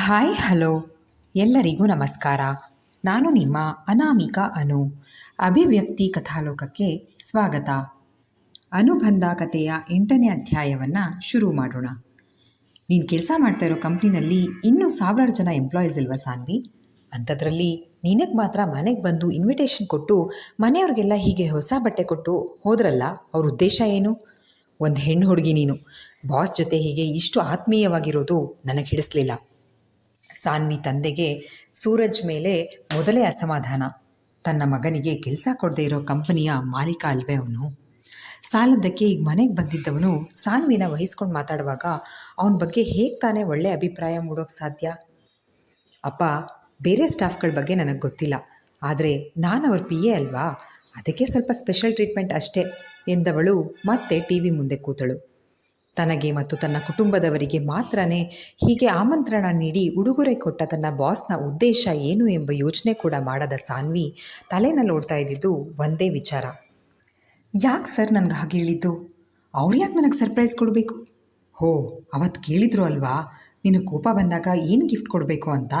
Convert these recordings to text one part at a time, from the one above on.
Hi hello ಎಲ್ಲರಿಗೂ ನಮಸ್ಕಾರ. ನಾನು ನಿಮ್ಮ ಅನಾಮಿಕಾ ಅನು. ಅಭಿವ್ಯಕ್ತಿ ಕಥಾಲೋಕಕ್ಕೆ ಸ್ವಾಗತ. ಅನುಬಂಧ ಕಥೆಯ ಎಂಟನೇ ಅಧ್ಯಾಯವನ್ನು ಶುರು ಮಾಡೋಣ. ನೀನು ಕೆಲಸ ಮಾಡ್ತಾ ಇರೋ ಕಂಪ್ನಿನಲ್ಲಿ ಇನ್ನೂ ಸಾವಿರಾರು ಜನ ಎಂಪ್ಲಾಯೀಸ್ ಇಲ್ವಾ ಸಾನ್ವಿ? ಅಂಥದ್ರಲ್ಲಿ ನಿನಗೆ ಮಾತ್ರ ಮನೆಗೆ ಬಂದು ಇನ್ವಿಟೇಷನ್ ಕೊಟ್ಟು ಮನೆಯವ್ರಿಗೆಲ್ಲ ಹೀಗೆ ಹೊಸ ಬಟ್ಟೆ ಕೊಟ್ಟು ಹೋದ್ರಲ್ಲ, ಅವ್ರ ಉದ್ದೇಶ ಏನು? ಒಂದು ಹೆಣ್ಣು ಹುಡುಗಿ ನೀನು. ಬಾಸ್ ಜೊತೆ ಹೀಗೆ ಇಷ್ಟು ಆತ್ಮೀಯವಾಗಿರೋದು ನನಗೆ ಹಿಡಿಸ್ಲಿಲ್ಲ. ಸಾನ್ವಿ ತಂದೆಗೆ ಸೂರಜ್ ಮೇಲೆ ಮೊದಲೇ ಅಸಮಾಧಾನ. ತನ್ನ ಮಗನಿಗೆ ಕೆಲಸ ಕೊಡದೇ ಇರೋ ಕಂಪನಿಯ ಮಾಲೀಕ ಅಲ್ವೇ ಅವನು. ಸಾಲದ್ದಕ್ಕೆ ಈಗ ಮನೆಗೆ ಬಂದಿದ್ದವನು ಸಾನ್ವಿನ ವಹಿಸ್ಕೊಂಡು ಮಾತಾಡುವಾಗ ಅವನ ಬಗ್ಗೆ ಹೇಗೆ ತಾನೇ ಒಳ್ಳೆ ಅಭಿಪ್ರಾಯ ಮೂಡೋಕೆ ಸಾಧ್ಯ? ಅಪ್ಪ, ಬೇರೆ ಸ್ಟಾಫ್ಗಳ ಬಗ್ಗೆ ನನಗೆ ಗೊತ್ತಿಲ್ಲ. ಆದರೆ ನಾನು ಅವ್ರ ಪಿ ಎ ಅಲ್ವಾ? ಅದಕ್ಕೆ ಸ್ವಲ್ಪ ಸ್ಪೆಷಲ್ ಟ್ರೀಟ್ಮೆಂಟ್ ಅಷ್ಟೇ ಎಂದವಳು ಮತ್ತೆ ಟಿ ವಿ ಮುಂದೆ ಕೂತಳು. ತನಗೆ ಮತ್ತು ತನ್ನ ಕುಟುಂಬದವರಿಗೆ ಮಾತ್ರನೇ ಹೀಗೆ ಆಮಂತ್ರಣ ನೀಡಿ ಉಡುಗೊರೆ ಕೊಟ್ಟ ತನ್ನ ಬಾಸ್ನ ಉದ್ದೇಶ ಏನು ಎಂಬ ಯೋಚನೆ ಕೂಡ ಮಾಡದ ಸಾನ್ವಿ ತಲೆನಲ್ಲಿ ಓಡ್ತಾ ಇದ್ದಿದ್ದು ಒಂದೇ ವಿಚಾರ. ಯಾಕೆ ಸರ್ ನನಗೆ ಹಾಗೆ ಹೇಳಿದ್ದು? ಅವ್ರು ಯಾಕೆ ನನಗೆ ಸರ್ಪ್ರೈಸ್ ಕೊಡಬೇಕು? ಹೋ ಅವತ್ತು ಕೇಳಿದ್ರು ಅಲ್ವಾ? ನಿನಗೆ ಕೋಪ ಬಂದಾಗ ಏನು ಗಿಫ್ಟ್ ಕೊಡಬೇಕು ಅಂತ?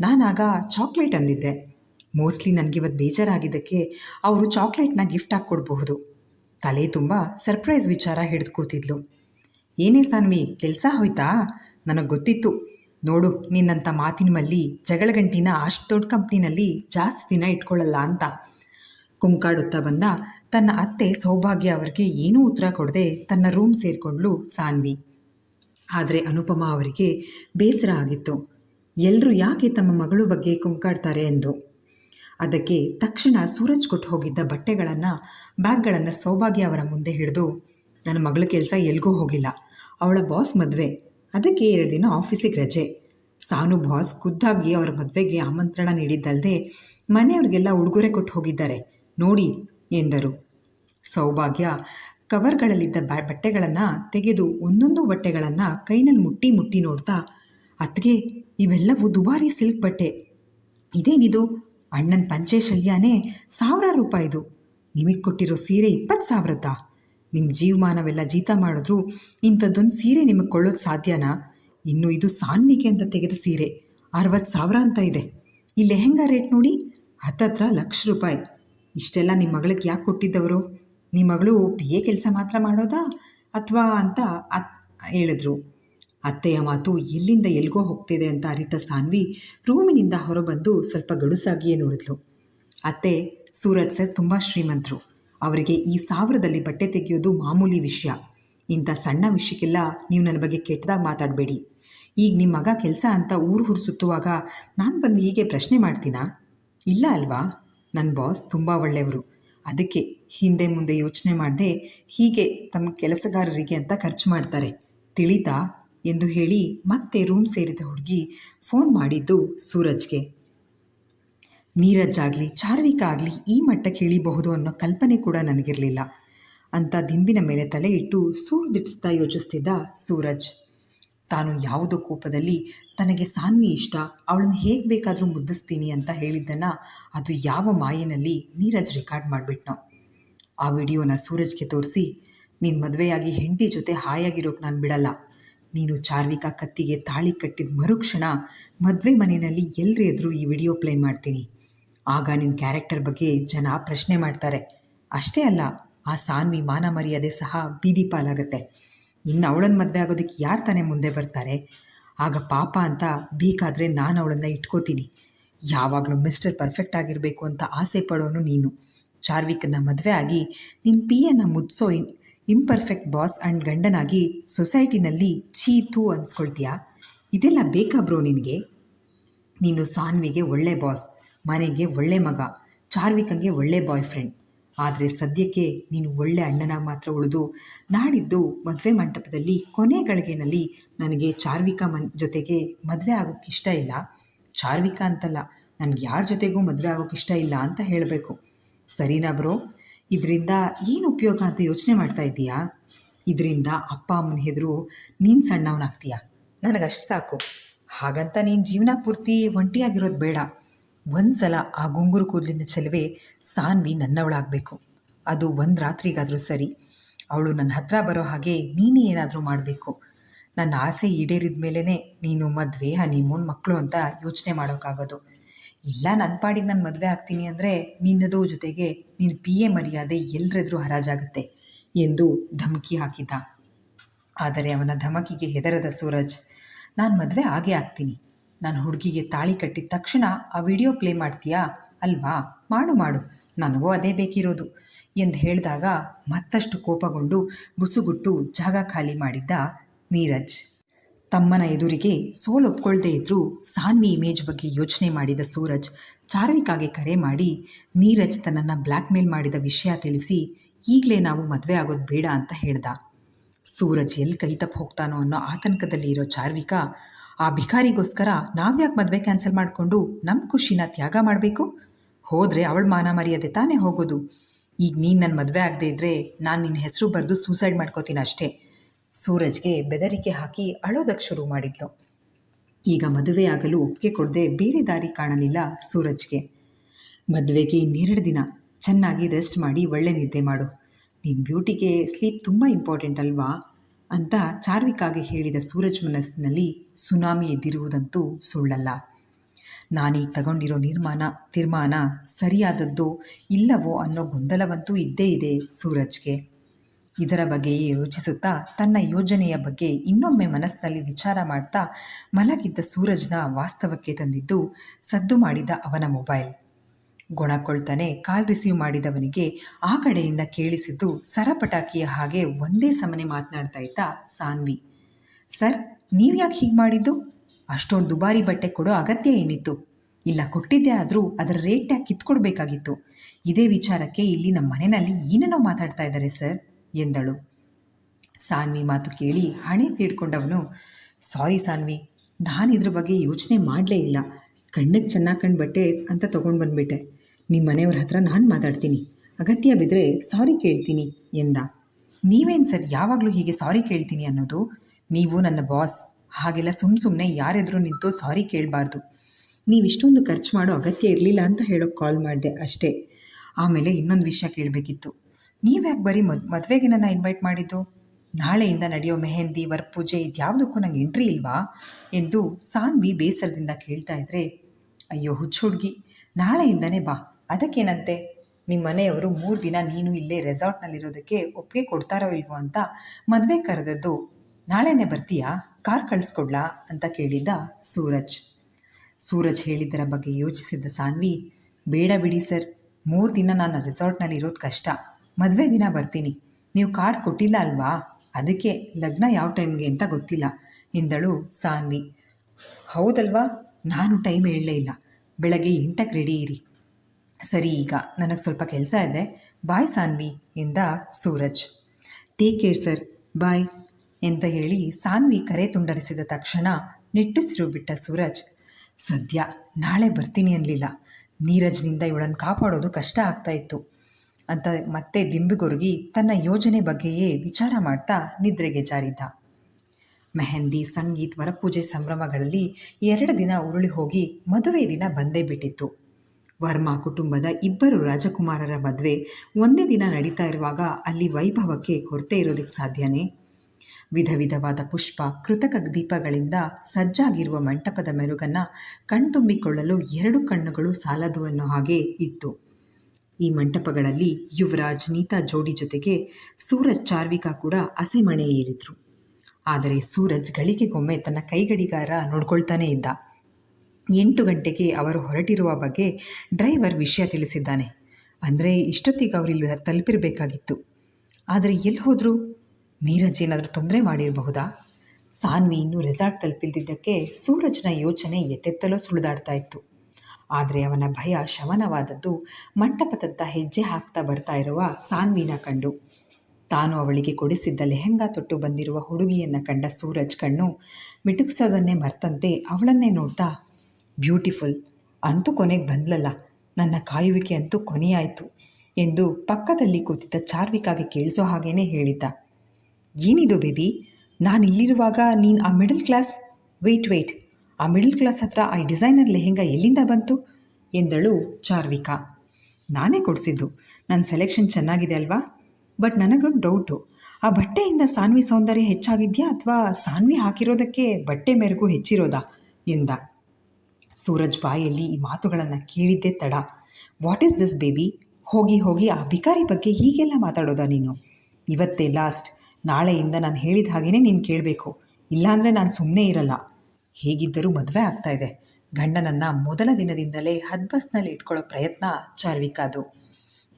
ನಾನಾಗ ಚಾಕ್ಲೇಟ್ ಅಂದಿದ್ದೆ. ಮೋಸ್ಟ್ಲಿ ನನಗಿವತ್ತು ಬೇಜಾರಾಗಿದ್ದಕ್ಕೆ ಅವರು ಚಾಕ್ಲೇಟ್ನ ಗಿಫ್ಟ್ ಹಾಕಿ ಕೊಡಬಹುದು ತಲೆ ತುಂಬ ಸರ್ಪ್ರೈಸ್ ವಿಚಾರ ಹಿಡಿದು ಕೂತಿದ್ಲು. ಏನೇ ಸಾನ್ವಿ, ಕೆಲಸ ಹೋಯ್ತಾ? ನನಗೆ ಗೊತ್ತಿತ್ತು. ನೋಡು ನಿನ್ನಂಥ ಮಾತಿನ ಮಲ್ಲಿ ಜಗಳಗಂಟಿನ ಅಷ್ಟು ದೊಡ್ಡ ಕಂಪ್ನಿನಲ್ಲಿ ಜಾಸ್ತಿ ದಿನ ಇಟ್ಕೊಳ್ಳಲ್ಲ ಅಂತ. ಕುಂಕಾಡುತ್ತಾ ಬಂದ ತನ್ನ ಅತ್ತೆ ಸೌಭಾಗ್ಯ ಅವರಿಗೆ ಏನೂ ಉತ್ತರ ಕೊಡದೆ ತನ್ನ ರೂಮ್ ಸೇರಿಕೊಂಡ್ಲು ಸಾನ್ವಿ. ಆದರೆ ಅನುಪಮ ಅವರಿಗೆ ಬೇಸರ ಆಗಿತ್ತು. ಎಲ್ಲರೂ ಯಾಕೆ ತಮ್ಮ ಮಗಳು ಬಗ್ಗೆ ಕುಂಕಾಡ್ತಾರೆ ಎಂದು. ಅದಕ್ಕೆ ತಕ್ಷಣ ಸೂರಜ್ ಕೊಟ್ಟು ಹೋಗಿದ್ದ ಬಟ್ಟೆಗಳನ್ನು, ಬ್ಯಾಗ್ಗಳನ್ನು ಸೌಭಾಗ್ಯ ಅವರ ಮುಂದೆ ಹಿಡಿದು, ನನ್ನ ಮಗಳ ಕೆಲಸ ಎಲ್ಗೂ ಹೋಗಿಲ್ಲ. ಅವಳ ಬಾಸ್ ಮದುವೆ. ಅದಕ್ಕೆ ಎರಡು ದಿನ ಆಫೀಸಿಗೆ ರಜೆ. ಸಾನು ಬಾಸ್ ಖುದ್ದಾಗಿ ಅವರ ಮದುವೆಗೆ ಆಮಂತ್ರಣ ನೀಡಿದ್ದಲ್ಲದೆ ಮನೆಯವ್ರಿಗೆಲ್ಲ ಉಡುಗೊರೆ ಕೊಟ್ಟು ಹೋಗಿದ್ದಾರೆ. ನೋಡಿ, ಎಂದರು. ಸೌಭಾಗ್ಯ, ಕವರ್ಗಳಲ್ಲಿದ್ದ ಬ್ಯಾ ಬಟ್ಟೆಗಳನ್ನು ತೆಗೆದು ಒಂದೊಂದು ಬಟ್ಟೆಗಳನ್ನು ಕೈನಲ್ಲಿ ಮುಟ್ಟಿ ಮುಟ್ಟಿ ನೋಡ್ತಾ ಅತ್ಗೆ ಇವೆಲ್ಲವೂ ದುಬಾರಿ ಸಿಲ್ಕ್ ಬಟ್ಟೆ. ಇದೇನಿದು? ಅಣ್ಣನ ಪಂಚೆ ಶಲ್ಯಾನೇ ಸಾವಿರಾರು ರೂಪಾಯಿದು ನಿಮಗೆ ಕೊಟ್ಟಿರೋ ಸೀರೆ ಇಪ್ಪತ್ತು ಸಾವಿರದ್ದಾ? ನಿಮ್ಮ ಜೀವಮಾನವೆಲ್ಲ ಜೀತ ಮಾಡಿದ್ರು, ಇಂಥದ್ದೊಂದು ಸೀರೆ ನಿಮಗೆ ಕೊಳ್ಳೋದು ಸಾಧ್ಯನಾ? ಇನ್ನು ಇದು ಸಾನ್ವಿಕೆ ಅಂತ ತೆಗೆದ ಸೀರೆ. ಅರವತ್ತು ಸಾವಿರ ಅಂತ ಇದೆ. ಈ ಲೆಹೆಂಗಾ ರೇಟ್ ನೋಡಿ? ಹತ್ತತ್ರ ಲಕ್ಷ ರೂಪಾಯಿ. ಇಷ್ಟೆಲ್ಲ ನಿಮ್ಮ ಮಗಳಿಗೆ ಯಾಕೆ ಕೊಟ್ಟಿದ್ದವರು? ನಿಮ್ಮ ಮಗಳು ಪಿ ಎ ಕೆಲಸ ಮಾತ್ರ ಮಾಡೋದಾ? ಅಥವಾ ಅಂತ ಅತ್ ಹೇಳಿದ್ರು. ಅತ್ತೆಯ ಮಾತು ಎಲ್ಲಿಂದ ಎಲ್ಗೋ ಹೋಗ್ತಿದೆ ಅಂತ ಅರಿತ ಸಾನ್ವಿ ರೂಮಿನಿಂದ ಹೊರಬಂದು ಸ್ವಲ್ಪ ಗಡುಸಾಗಿಯೇ ನೋಡಿದ್ಲು. ಅತ್ತೆ, ಸೂರಜ್ ಸರ್ ತುಂಬ ಶ್ರೀಮಂತರು. ಅವರಿಗೆ ಈ ಸಾವಿರದಲ್ಲಿ ಬಟ್ಟೆ ತೆಗೆಯೋದು ಮಾಮೂಲಿ ವಿಷಯ. ಇಂಥ ಸಣ್ಣ ವಿಷಯಕ್ಕೆಲ್ಲ ನೀವು ನನ್ನ ಬಗ್ಗೆ ಕೆಟ್ಟದಾಗಿ ಮಾತಾಡಬೇಡಿ. ಈಗ ನಿಮ್ಮ ಮಗ ಕೆಲಸ ಅಂತ ಊರು ಹುರು ಸುತ್ತುವಾಗ ನಾನು ಬಂದು ಹೀಗೆ ಪ್ರಶ್ನೆ ಮಾಡ್ತೀನಾ? ಇಲ್ಲ ಅಲ್ವಾ? ನನ್ನ ಬಾಸ್ ತುಂಬ ಒಳ್ಳೆಯವರು. ಅದಕ್ಕೆ ಹಿಂದೆ ಮುಂದೆ ಯೋಚನೆ ಮಾಡದೆ ಹೀಗೆ ತಮ್ಮ ಕೆಲಸಗಾರರಿಗೆ ಅಂತ ಖರ್ಚು ಮಾಡ್ತಾರೆ. ತಿಳಿತಾ? ಎಂದು ಹೇಳಿ ಮತ್ತೆ ರೂಮ್ ಸೇರಿದ ಹುಡುಗಿ ಫೋನ್ ಮಾಡಿದ್ದು ಸೂರಜ್ಗೆ. ನೀರಜ್ ಆಗಲಿ, ಚಾರ್ವಿಕ ಆಗಲಿ ಈ ಮಟ್ಟಕ್ಕೆ ಇಳಿಬಹುದು ಅನ್ನೋ ಕಲ್ಪನೆ ಕೂಡ ನನಗಿರಲಿಲ್ಲ. ಅಂತ ದಿಂಬಿನ ಮೇಲೆ ತಲೆ ಇಟ್ಟು ಸೂರ್ದಿಟ್ಟಿಸ್ತಾ ಯೋಚಿಸ್ತಿದ್ದ ಸೂರಜ್, ತಾನು ಯಾವುದೋ ಕೋಪದಲ್ಲಿ ತನಗೆ ಸಾನ್ವಿ ಇಷ್ಟ, ಅವಳನ್ನು ಹೇಗೆ ಬೇಕಾದರೂ ಮುದ್ದಿಸ್ತೀನಿ ಅಂತ ಹೇಳಿದ್ದನ್ನು ಅದು ಯಾವ ಮಾಯಿನಲ್ಲಿ ನೀರಜ್ ರೆಕಾರ್ಡ್ ಮಾಡಿಬಿಟ್ನೋ. ಆ ವಿಡಿಯೋನ ಸೂರಜ್ಗೆ ತೋರಿಸಿ, ನೀನು ಮದುವೆಯಾಗಿ ಹೆಂಡತಿ ಜೊತೆ ಹಾಯಾಗಿರೋಕೆ ನಾನು ಬಿಡಲ್ಲ. ನೀನು ಚಾರ್ವಿಕ ಕತ್ತಿಗೆ ತಾಳಿ ಕಟ್ಟಿದ ಮರುಕ್ಷಣ ಮದುವೆ ಮನೆಯಲ್ಲಿ ಎಲ್ಲರ ಎದುರು ಈ ವಿಡಿಯೋ ಪ್ಲೇ ಮಾಡ್ತೀನಿ. ಆಗ ನಿನ್ನ ಕ್ಯಾರೆಕ್ಟರ್ ಬಗ್ಗೆ ಜನ ಪ್ರಶ್ನೆ ಮಾಡ್ತಾರೆ. ಅಷ್ಟೇ ಅಲ್ಲ, ಆ ಸಾನ್ವಿ ಮಾನ ಮರ್ಯಾದೆ ಸಹ ಬೀದಿ ಪಾಲಾಗುತ್ತೆ. ಇನ್ನು ಅವಳನ್ನು ಮದುವೆ ಆಗೋದಕ್ಕೆ ಯಾರು ತಾನೇ ಮುಂದೆ ಬರ್ತಾರೆ? ಆಗ ಪಾಪ ಅಂತ ಬೇಕಾದರೆ ನಾನು ಅವಳನ್ನು ಇಟ್ಕೋತೀನಿ. ಯಾವಾಗಲೂ ಮಿಸ್ಟರ್ ಪರ್ಫೆಕ್ಟ್ ಆಗಿರಬೇಕು ಅಂತ ಆಸೆ ಪಡೋನು ನೀನು. ಚಾರ್ವಿಕನ್ನ ಮದುವೆ ಆಗಿ ನಿನ್ನ ಪಿ ಎನ್ನ ಮುದ್ಸೋ ಇನ್ ಇಂಪರ್ಫೆಕ್ಟ್ ಬಾಸ್ ಆ್ಯಂಡ್ ಗಂಡನಾಗಿ ಸೊಸೈಟಿನಲ್ಲಿ ಛೀ ತೂ ಅನ್ಸ್ಕೊಳ್ತೀಯಾ? ಇದೆಲ್ಲ ಬೇಕಾ ಬ್ರೋ ನಿನಗೆ? ನೀನು ಸಾನ್ವಿಗೆ ಒಳ್ಳೆ ಬಾಸ್ ಮನೆಗೆ ಒಳ್ಳೆ ಮಗ, ಚಾರ್ವಿಕಂಗೆ ಒಳ್ಳೆ ಬಾಯ್ ಫ್ರೆಂಡ್ ಆದರೆ ಸದ್ಯಕ್ಕೆ ನೀನು ಒಳ್ಳೆ ಅಣ್ಣನಾಗಿ ಮಾತ್ರ ಉಳಿದು, ನಾಡಿದ್ದು ಮದುವೆ ಮಂಟಪದಲ್ಲಿ ಕೊನೆ ಗಳಿಗೆನಲ್ಲಿ ನನಗೆ ಚಾರ್ವಿಕ ಮನ್ ಜೊತೆಗೆ ಮದುವೆ ಆಗೋಕ್ಕೆ ಇಷ್ಟ ಇಲ್ಲ. ಚಾರ್ವಿಕ ಅಂತಲ್ಲ, ನನಗೆ ಯಾರ ಜೊತೆಗೂ ಮದುವೆ ಆಗೋಕ್ಕೆ ಇಷ್ಟ ಇಲ್ಲ ಅಂತ ಹೇಳಬೇಕು. ಸರಿನಾ ಬ್ರೋ? ಇದರಿಂದ ಏನು ಉಪಯೋಗ ಅಂತ ಯೋಚನೆ ಮಾಡ್ತಾ ಇದ್ದೀಯಾ? ಇದರಿಂದ ಅಪ್ಪ ಅಮ್ಮನ ಹೆದರು ನೀನು ಸಣ್ಣವನಾಗ್ತೀಯ? ನನಗಷ್ಟು ಸಾಕು. ಹಾಗಂತ ನೀನು ಜೀವನ ಪೂರ್ತಿ ಒಂಟಿಯಾಗಿರೋದು ಬೇಡ. ಒಂದು ಸಲ ಆ ಗುಂಗುರು ಕೂದಲಿನ ಚೆಲುವೆ ಸಾನ್ವಿ ನನ್ನವಳಾಗಬೇಕು. ಅದು ಒಂದು ರಾತ್ರಿಗಾದರೂ ಸರಿ. ಅವಳು ನನ್ನ ಹತ್ರ ಬರೋ ಹಾಗೆ ನೀನೇ ಏನಾದರೂ ಮಾಡಬೇಕು. ನನ್ನ ಆಸೆ ಈಡೇರಿದ ಮೇಲೇ ನೀನು ಮದುವೆ, ಹನಿಮೂನ್ ಮಕ್ಕಳು ಅಂತ ಯೋಚನೆ ಮಾಡೋಕ್ಕಾಗೋದು ಇಲ್ಲ ನನ್ನ ಪಾಡಿಗೆ ನಾನು ಮದುವೆ ಆಗ್ತೀನಿ ಅಂದರೆ ನಿನ್ನದು ಜೊತೆಗೆ ನೀನು ಪಿ ಎ ಮರ್ಯಾದೆ ಎಲ್ಲರೆದ್ರೂ ಹರಾಜಾಗುತ್ತೆ ಎಂದು ಧಮಕಿ ಹಾಕಿದ್ದ ಆದರೆ ಅವನ ಧಮಕಿಗೆ ಹೆದರದ ಸೂರಜ್, ನಾನು ಮದುವೆ ಆಗೇ ಆಗ್ತೀನಿ. ನಾನು ಹುಡುಗಿಗೆ ತಾಳಿ ಕಟ್ಟಿದ ತಕ್ಷಣ ಆ ವಿಡಿಯೋ ಪ್ಲೇ ಮಾಡ್ತೀಯಾ? ಅಲ್ವಾ? ಮಾಡು ಮಾಡು. ನನಗೂ ಅದೇ ಬೇಕಿರೋದು ಎಂದು ಹೇಳಿದಾಗ ಮತ್ತಷ್ಟು ಕೋಪಗೊಂಡು ಬುಸುಗುಟ್ಟು ಜಾಗ ಖಾಲಿ ಮಾಡಿದ್ದ ನೀರಜ್. ತಮ್ಮನ ಎದುರಿಗೆ ಸೋಲೊಪ್ಕೊಳ್ದೇ ಇದ್ರೂ ಸಾನ್ವಿ ಇಮೇಜ್ ಬಗ್ಗೆ ಯೋಚನೆ ಮಾಡಿದ ಸೂರಜ್ ಚಾರ್ವಿಕಾಗೆ ಕರೆ ಮಾಡಿ, ನೀರಜ್ ತನ್ನನ್ನು ಬ್ಲ್ಯಾಕ್ ಮೇಲ್ ಮಾಡಿದ ವಿಷಯ ತಿಳಿಸಿ, ಈಗಲೇ ನಾವು ಮದುವೆ ಆಗೋದು ಬೇಡ ಅಂತ ಹೇಳ್ದ. ಸೂರಜ್ ಎಲ್ಲಿ ಕೈ ತಪ್ಪು ಹೋಗ್ತಾನೋ ಅನ್ನೋ ಆತಂಕದಲ್ಲಿ ಇರೋ ಚಾರ್ವಿಕಾ ಆ ಭಿಕಾರಿಗೋಸ್ಕರ ನಾವ್ಯಾಕೆ ಮದುವೆ ಕ್ಯಾನ್ಸಲ್ ಮಾಡಿಕೊಂಡು ನಮ್ಮ ಖುಷಿನ ತ್ಯಾಗ ಮಾಡಬೇಕು? ಹೋದರೆ ಅವಳ ಮಾನ ಮರ್ಯಾದೆ ತಾನೇ ಹೋಗೋದು. ಈಗ ನೀನು ನನ್ನ ಮದುವೆ ಆಗದೆ ಇದ್ದರೆ ನಾನು ನಿನ್ನ ಹೆಸರು ಬರೆದು ಸೂಸೈಡ್ ಮಾಡ್ಕೋತೀನಿ ಅಷ್ಟೇ. ಸೂರಜ್ಗೆ ಬೆದರಿಕೆ ಹಾಕಿ ಅಳೋದಕ್ಕೆ ಶುರು ಮಾಡಿದ್ಲು. ಈಗ ಮದುವೆಯಾಗಲು ಒಪ್ಪಿಗೆ ಕೊಡದೆ ಬೇರೆ ದಾರಿ ಕಾಣಲಿಲ್ಲ ಸೂರಜ್ಗೆ. ಮದುವೆಗೆ ಇನ್ನೆರಡು ದಿನ. ಚೆನ್ನಾಗಿ ರೆಸ್ಟ್ ಮಾಡಿ ಒಳ್ಳೆ ನಿದ್ದೆ ಮಾಡು. ನಿನ್ನ ಬ್ಯೂಟಿಗೆ ಸ್ಲೀಪ್ ತುಂಬ ಇಂಪಾರ್ಟೆಂಟ್ ಅಲ್ವಾ? ಅಂತ ಚಾರ್ವಿಕಾಗೆ ಹೇಳಿದ ಸೂರಜ್ ಮನಸ್ಸಿನಲ್ಲಿ ಸುನಾಮಿ ಎದ್ದಿರುವುದಂತೂ ಸುಳ್ಳಲ್ಲ. ನಾನೀಗ ತಗೊಂಡಿರೋ ನಿರ್ಮಾಣ, ತೀರ್ಮಾನ ಸರಿಯಾದದ್ದೋ ಇಲ್ಲವೋ ಅನ್ನೋ ಗೊಂದಲವಂತೂ ಇದ್ದೇ ಇದೆ ಸೂರಜ್ಗೆ. ಇದರ ಬಗ್ಗೆಯೇ ಯೋಚಿಸುತ್ತಾ ತನ್ನ ಯೋಜನೆಯ ಬಗ್ಗೆ ಇನ್ನೊಮ್ಮೆ ಮನಸ್ಸಿನಲ್ಲಿ ವಿಚಾರ ಮಾಡ್ತಾ ಮಲಗಿದ್ದ ಸೂರಜ್ನ ವಾಸ್ತವಕ್ಕೆ ತಂದಿದ್ದು ಸದ್ದು ಮಾಡಿದ ಅವನ ಮೊಬೈಲ್. ಗೊಣಕೊಳ್ತಾನೆ ಕಾಲ್ ರಿಸೀವ್ ಮಾಡಿದವನಿಗೆ ಆ ಕಡೆಯಿಂದ ಕೇಳಿಸಿದ್ದು ಸರಪಟಾಕಿಯ ಹಾಗೆ ಒಂದೇ ಸಮನೆ ಮಾತನಾಡ್ತಾ ಇದ್ದ ಸಾನ್ವಿ. ಸರ್, ನೀವು ಯಾಕೆ ಹೀಗೆ ಮಾಡಿದ್ದು? ಅಷ್ಟೊಂದು ದುಬಾರಿ ಬಟ್ಟೆ ಕೊಡೋ ಅಗತ್ಯ ಏನಿತ್ತು? ಇಲ್ಲ ಕೊಟ್ಟಿದ್ದೆ ಆದರೂ ಅದರ ರೇಟ್ ಯಾಕೆ ಕಿತ್ಕೊಡ್ಬೇಕಾಗಿತ್ತು? ಇದೇ ವಿಚಾರಕ್ಕೆ ಇಲ್ಲಿ ನಮ್ಮ ಮನೆಯಲ್ಲಿ ಏನೇನೋ ಮಾತಾಡ್ತಾ ಇದ್ದಾರೆ ಸರ್, ಎಂದಳು. ಸಾನ್ವಿ ಮಾತು ಕೇಳಿ ಹಣೆ ತೀಡ್ಕೊಂಡವನು, ಸಾರಿ ಸಾನ್ವಿ, ನಾನು ಇದ್ರ ಬಗ್ಗೆ ಯೋಚನೆ ಮಾಡಲೇ ಇಲ್ಲ. ಕಣ್ಣಿಗೆ ಚೆನ್ನಾಗಿ ಕಂಡು ಬಟ್ಟೆ ಅಂತ ತೊಗೊಂಡು ಬಂದುಬಿಟ್ಟೆ. ನಿಮ್ಮ ಮನೆಯವ್ರ ಹತ್ರ ನಾನು ಮಾತಾಡ್ತೀನಿ. ಅಗತ್ಯ ಬಿದ್ದರೆ ಸಾರಿ ಕೇಳ್ತೀನಿ ಎಂದ. ನೀವೇನು ಸರ್ ಯಾವಾಗಲೂ ಹೀಗೆ ಸಾರಿ ಕೇಳ್ತೀನಿ ಅನ್ನೋದು? ನೀವು ನನ್ನ ಬಾಸ್. ಹಾಗೆಲ್ಲ ಸುಮ್ಮ ಸುಮ್ಮನೆ ಯಾರೆದುರು ನಿಂತು ಸಾರಿ ಕೇಳಬಾರ್ದು. ನೀವು ಇಷ್ಟೊಂದು ಖರ್ಚು ಮಾಡೋ ಅಗತ್ಯ ಇರಲಿಲ್ಲ ಅಂತ ಹೇಳೋಕ್ಕೆ ಕಾಲ್ ಮಾಡಿದೆ ಅಷ್ಟೇ. ಆಮೇಲೆ ಇನ್ನೊಂದು ವಿಷಯ ಕೇಳಬೇಕಿತ್ತು. ನೀವ್ಯಾಕೆ ಬರೀ ಮದ್, ಮದುವೆಗೆ ನನ್ನ ಇನ್ವೈಟ್ ಮಾಡಿದ್ದು? ನಾಳೆಯಿಂದ ನಡೆಯೋ ಮೆಹಂದಿ ವರ್ ಪೂಜೆ ಇದ್ಯಾವುದಕ್ಕೂ ನಂಗೆ ಎಂಟ್ರಿ ಇಲ್ವಾ? ಎಂದು ಸಾನ್ವಿ ಬೇಸರದಿಂದ ಕೇಳ್ತಾ ಇದ್ರೆ, ಅಯ್ಯೋ ಹುಚ್ಚು ಹುಡುಗಿ ನಾಳೆಯಿಂದನೇ ಬಾ. ಅದಕ್ಕೇನಂತೆ? ನಿಮ್ಮ ಮನೆಯವರು ಮೂರು ದಿನ ನೀನು ಇಲ್ಲೇ ರೆಸಾರ್ಟ್ನಲ್ಲಿರೋದಕ್ಕೆ ಒಪ್ಪಿಗೆ ಕೊಡ್ತಾರೋ ಇಲ್ವೋ ಅಂತ ಮದುವೆ ಕರೆದದ್ದು. ನಾಳೆನೇ ಬರ್ತೀಯಾ? ಕಾರ್ ಕಳಿಸ್ಕೊಡ್ಲಾ? ಅಂತ ಕೇಳಿದ್ದ ಸೂರಜ್. ಸೂರಜ್ ಹೇಳಿದ್ದರ ಬಗ್ಗೆ ಯೋಚಿಸಿದ್ದ ಸಾನ್ವಿ, ಬೇಡ ಬಿಡಿ ಸರ್, ಮೂರು ದಿನ ನಾನು ರೆಸಾರ್ಟ್ನಲ್ಲಿ ಇರೋದು ಕಷ್ಟ. ಮದುವೆ ದಿನ ಬರ್ತೀನಿ. ನೀವು ಕಾರ್ಡ್ ಕೊಟ್ಟಿಲ್ಲ ಅಲ್ವಾ? ಅದಕ್ಕೆ ಲಗ್ನ ಯಾವ ಟೈಮ್ಗೆ ಅಂತ ಗೊತ್ತಿಲ್ಲ ಎಂದಳು ಸಾನ್ವಿ. ಹೌದಲ್ವಾ? ನಾನು ಟೈಮ್ ಹೇಳಲೇ ಇಲ್ಲ. ಬೆಳಗ್ಗೆ ಎಂಟಕ್ಕೆ ರೆಡಿ ಇರಿ. ಸರಿ ಈಗ ನನಗೆ ಸ್ವಲ್ಪ ಕೆಲಸ ಇದೆ. ಬಾಯ್, ಸಾನ್ವಿ, ಎಂದ Suraj. Take care sir bye ಅಂತ ಹೇಳಿ ಸಾನ್ವಿ ಕರೆ ತುಂಡರಿಸಿದ ತಕ್ಷಣ ನಿಟ್ಟುಸಿರು ಬಿಟ್ಟ ಸೂರಜ್. ಸದ್ಯ ನಾಳೆ ಬರ್ತೀನಿ ಅನ್ನಲಿಲ್ಲ ನೀರಜ್ನಿಂದ ಇವಳನ್ನು ಕಾಪಾಡೋದು ಕಷ್ಟ ಆಗ್ತಾ ಇತ್ತು. ಅಂತ ಮತ್ತೆ ದಿಂಬಿಗೊರಗಿ ತನ್ನ ಯೋಜನೆ ಬಗ್ಗೆಯೇ ವಿಚಾರ ಮಾಡ್ತಾ ನಿದ್ರೆಗೆ ಜಾರಿದ್ದ. ಮೆಹಂದಿ, ಸಂಗೀತ್, ವರಪೂಜೆ ಸಂಭ್ರಮಗಳಲ್ಲಿ ಎರಡು ದಿನ ಉರುಳಿ ಹೋಗಿ ಮದುವೆ ದಿನ ಬಂದೇ ಬಿಟ್ಟಿತ್ತು. ವರ್ಮಾ ಕುಟುಂಬದ ಇಬ್ಬರು ರಾಜಕುಮಾರರ ಮದುವೆ ಒಂದೇ ದಿನ ನಡೀತಾ ಇರುವಾಗ ಅಲ್ಲಿ ವೈಭವಕ್ಕೆ ಕೊರತೆ ಇರೋದಕ್ಕೆ ಸಾಧ್ಯನೇ? ವಿಧ ವಿಧವಾದ ಪುಷ್ಪ, ಕೃತಕ ದೀಪಗಳಿಂದ ಸಜ್ಜಾಗಿರುವ ಮಂಟಪದ ಮೆರುಗನ್ನು ಕಣ್ತುಂಬಿಕೊಳ್ಳಲು ಎರಡು ಕಣ್ಣುಗಳು ಸಾಲದು ಅನ್ನೋ ಹಾಗೆ ಇತ್ತು. ಈ ಮಂಟಪಗಳಲ್ಲಿ ಯುವರಾಜ್, ನೀತಾ ಜೋಡಿ ಜೊತೆಗೆ ಸೂರಜ್ ಚಾರ್ವಿಕಾ ಕೂಡ ಹಸೆಮಣೆ ಏರಿದ್ರು ಆದರೆ ಸೂರಜ್ ಗಳಿಗೆಗೊಮ್ಮೆ ತನ್ನ ಕೈಗಡಿಗಾರ ನೋಡ್ಕೊಳ್ತಾನೇ ಇದ್ದ. ಎಂಟು ಗಂಟೆಗೆ ಅವರು ಹೊರಟಿರುವ ಬಗ್ಗೆ ಡ್ರೈವರ್ ವಿಷಯ ತಿಳಿಸಿದ್ದಾನೆ. ಅಂದರೆ ಇಷ್ಟೊತ್ತಿಗೆ ಅವರಿಲ್ಲಿ ತಲುಪಿರಬೇಕಾಗಿತ್ತು. ಆದರೆ ಎಲ್ಲಿ ಹೋದರೂ ನೀರಜ್ ಏನಾದರೂ ತೊಂದರೆ ಮಾಡಿರಬಹುದಾ? ಸಾನ್ವಿ ಇನ್ನೂ ರೆಸಾರ್ಟ್ ತಲುಪಿಲ್ದಿದ್ದಕ್ಕೆ ಸೂರಜ್ನ ಯೋಚನೆ ಎತ್ತೆತ್ತಲೋ ಸುಳಿದಾಡ್ತಾ ಇತ್ತು. ಆದರೆ ಅವನ ಭಯ ಶವನವಾದದ್ದು ಮಂಟಪದತ್ತ ಹೆಜ್ಜೆ ಹಾಕ್ತಾ ಬರ್ತಾ ಇರುವ ಸಾನ್ವಿನ ಕಂಡು. ತಾನು ಅವಳಿಗೆ ಕೊಡಿಸಿದ್ದ ಲೆಹೆಂಗಾ ತೊಟ್ಟು ಬಂದಿರುವ ಹುಡುಗಿಯನ್ನು ಕಂಡ ಸೂರಜ್ ಕಣ್ಣು ಮಿಟುಕ್ಸೋದನ್ನೇ ಮರ್ತಂತೆ ಅವಳನ್ನೇ ನೋಡ್ತಾ ಬ್ಯೂಟಿಫುಲ್. ಅಂತೂ ಕೊನೆಗೆ ಬಂದ್ಲಲ್ಲ, ನನ್ನ ಕಾಯುವಿಕೆ ಅಂತೂ ಕೊನೆಯಾಯಿತು ಎಂದು ಪಕ್ಕದಲ್ಲಿ ಕೂತಿದ್ದ ಚಾರ್ವಿಕಾಗೆ ಕೇಳಿಸೋ ಹಾಗೇನೆ ಹೇಳಿದ್ದ. ಏನಿದು ಬೇಬಿ? ನಾನು ಇಲ್ಲಿರುವಾಗ ನೀನು ಆ ಮಿಡಲ್ ಕ್ಲಾಸ್? ವೆಯ್ಟ್ ವೆಯ್ಟ್ ಆ ಮಿಡಲ್ ಕ್ಲಾಸ್ ಹತ್ರ ಆ ಡಿಸೈನರ್ ಲೆಹೆಂಗಾ ಎಲ್ಲಿಂದ ಬಂತು? ಎಂದಳು ಚಾರ್ವಿಕಾ. ನಾನೇ ಕೊಡಿಸಿದ್ದು. ನನ್ನ ಸೆಲೆಕ್ಷನ್ ಚೆನ್ನಾಗಿದೆ ಅಲ್ವಾ? ಬಟ್ ನನಗೊಂದು ಡೌಟು. ಆ ಬಟ್ಟೆಯಿಂದ ಸಾನ್ವಿ ಸೌಂದರ್ಯ ಹೆಚ್ಚಾಗಿದೆಯಾ ಅಥವಾ ಸಾನ್ವಿ ಹಾಕಿರೋದಕ್ಕೆ ಬಟ್ಟೆ ಮೆರುಗು ಹೆಚ್ಚಿರೋದಾ? ಎಂದ. ಸೂರಜ್ ಬಾಯಲ್ಲಿ ಈ ಮಾತುಗಳನ್ನು ಕೇಳಿದ್ದೇ ತಡ. ವಾಟ್ ಈಸ್ ದಿಸ್ ಬೇಬಿ ಹೋಗಿ ಹೋಗಿ ಆ ಭಿಕಾರಿ ಬಗ್ಗೆ ಹೀಗೆಲ್ಲ ಮಾತಾಡೋದಾ ನೀನು? ಇವತ್ತೇ ಲಾಸ್ಟ್ ನಾಳೆಯಿಂದ ನಾನು ಹೇಳಿದ ಹಾಗೇ ನೀನು ಕೇಳಬೇಕು. ಇಲ್ಲಾಂದರೆ ನಾನು ಸುಮ್ಮನೆ ಇರಲ್ಲ. ಹೇಗಿದ್ದರೂ ಮದುವೆ ಆಗ್ತಾ ಇದೆ. ಗಂಡನನ್ನು ಮೊದಲ ದಿನದಿಂದಲೇ ಹದ್ಬಸ್ನಲ್ಲಿ ಇಟ್ಕೊಳ್ಳೋ ಪ್ರಯತ್ನ ಚಾರ್ವಿಕಾದು.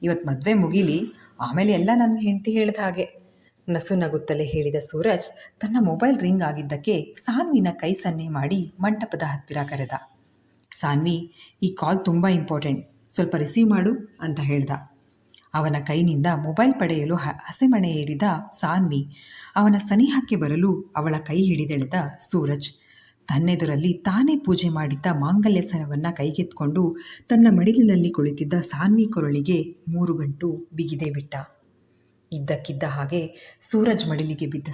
ಇವತ್ತು ಮದುವೆ ಮುಗಿಲಿ, ಆಮೇಲೆ ಎಲ್ಲ ನನ್ನ ಹೆಂಡತಿ ಹೇಳಿದ ಹಾಗೆ. ನಸು ನಗುತ್ತಲೇ ಹೇಳಿದ ಸೂರಜ್ ತನ್ನ ಮೊಬೈಲ್ ರಿಂಗ್ ಆಗಿದ್ದಕ್ಕೆ ಸಾನ್ವಿನ ಕೈ ಸನ್ನೆ ಮಾಡಿ ಮಂಟಪದ ಹತ್ತಿರ ಕರೆದ. ಸಾನ್ವಿ, ಈ ಕಾಲ್ ತುಂಬ ಇಂಪಾರ್ಟೆಂಟ್. ಸ್ವಲ್ಪ ರಿಸೀವ್ ಮಾಡು ಅಂತ ಹೇಳ್ದ. ಅವನ ಕೈನಿಂದ ಮೊಬೈಲ್ ಪಡೆಯಲು ಹಸೆಮಣೆ ಏರಿದ ಸಾನ್ವಿ, ಅವನ ಸನಿಹಕ್ಕೆ ಬರಲು ಅವಳ ಕೈ ಹಿಡಿದೆಳೆದ ಸೂರಜ್. ತನ್ನೆದುರಲ್ಲಿ ತಾನೇ ಪೂಜೆ ಮಾಡಿದ್ದ ಮಾಂಗಲ್ಯ ಸರವನ್ನು ಕೈಗೆತ್ಕೊಂಡು ತನ್ನ ಮಡಿಲಿನಲ್ಲಿ ಕುಳಿತಿದ್ದ ಸಾನ್ವಿ ಕೊರಳಿಗೆ ಮೂರು ಗಂಟು ಬಿಗಿದೆ ಬಿಟ್ಟ. ಇದ್ದಕ್ಕಿದ್ದ ಹಾಗೆ ಸೂರಜ್ ಮಡಿಲಿಗೆ ಬಿದ್ದ